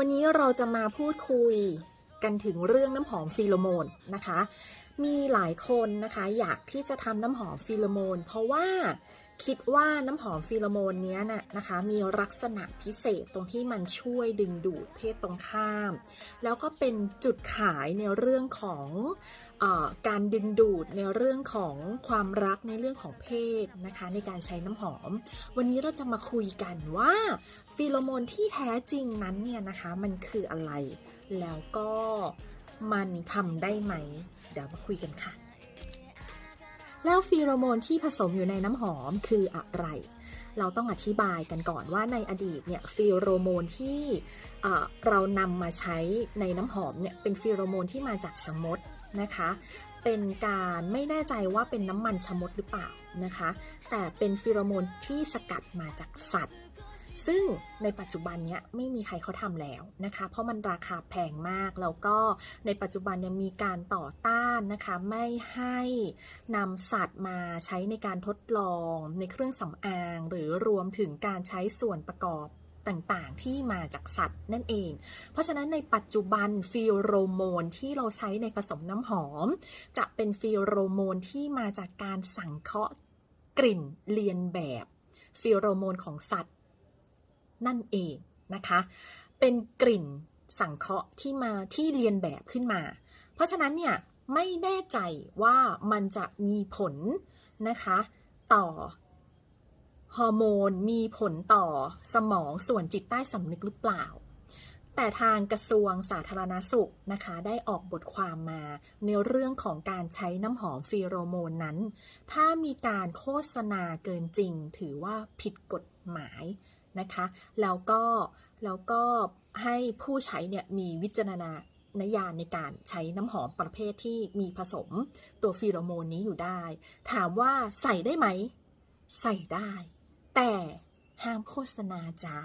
วันนี้เราจะมาพูดคุยกันถึงเรื่องน้ำหอมฟีโรโมนนะคะ มีหลายคนนะคะ อยากที่จะทำน้ำหอมฟีโรโมน เพราะว่า คิดว่าน้ำหอมฟีโรโมนเนี้ยน่ะนะคะ มีลักษณะพิเศษตรงที่มันช่วยดึงดูดเพศตรงข้าม แล้วก็เป็นจุดขายในเรื่องของออการดึงดูดในเรื่องของความรักในเรื่องของเพศนะคะ ในการใช้น้ำหอม วันนี้เราจะมาคุยกันว่าฟีโรโมนที่แท้จริงนั้นเนี่ยนะคะมันคืออะไร แล้วก็มันทำได้ไหม เดี๋ยวมาคุยกันค่ะ แล้วฟีโรโมนที่ผสมอยู่ในน้ำหอมคืออะไร เราต้องอธิบายกันก่อนว่าในอดีตเนี่ยฟีโรโมนที่เรานำมาใช้ในน้ำหอมเนี่ยเป็นฟีโรโมนที่มาจากชะมดนะคะ เป็นการไม่แน่ใจว่าเป็นน้ำมันชะมดหรือเปล่านะคะ แต่เป็นฟีโรโมนที่สกัดมาจากสัตว์ ซึ่งในปัจจุบันเนี้ยไม่มีใครเขาทำแล้วนะคะ เพราะมันราคาแพงมาก แล้วก็ในปัจจุบันเนี่ยมีการต่อต้านนะคะ ไม่ให้นำสัตว์มาใช้ในการทดลองในเครื่องสำอาง หรือรวมถึงการใช้ส่วนประกอบต่างๆ ที่มาจากสัตว์นั่นเอง เพราะฉะนั้นในปัจจุบันฟีโรโมนที่เราใช้ในผสมน้ำหอม จะเป็นฟีโรโมนที่มาจากการสังเคราะห์กลิ่นเลียนแบบฟีโรโมนของสัตว์ นั่นเองนะคะ เป็นกลิ่นสังเคราะห์ที่มาที่เรียนแบบขึ้นมา เพราะฉะนั้นเนี่ยไม่แน่ใจว่ามันจะมีผลนะคะ ต่อฮอร์โมนมีผลต่อสมองส่วนจิตใต้สำนึกหรือเปล่า แต่ทางกระทรวงสาธารณสุขนะคะ ได้ออกบทความมาในเรื่องของการใช้น้ำหอมฟีโรโมนนั้น ถ้ามีการโฆษณาเกินจริงถือว่าผิดกฎหมายนะคะแล้วก็แล้วก็ให้ผู้ใช้เนี่ยมีวิจารณญาณในการใช้น้ำหอมประเภทที่มีผสมตัวฟีโรโมนนี้อยู่ได้ ถามว่าใส่ได้ไหม ใส่ได้ แต่ห้ามโฆษณาจ้า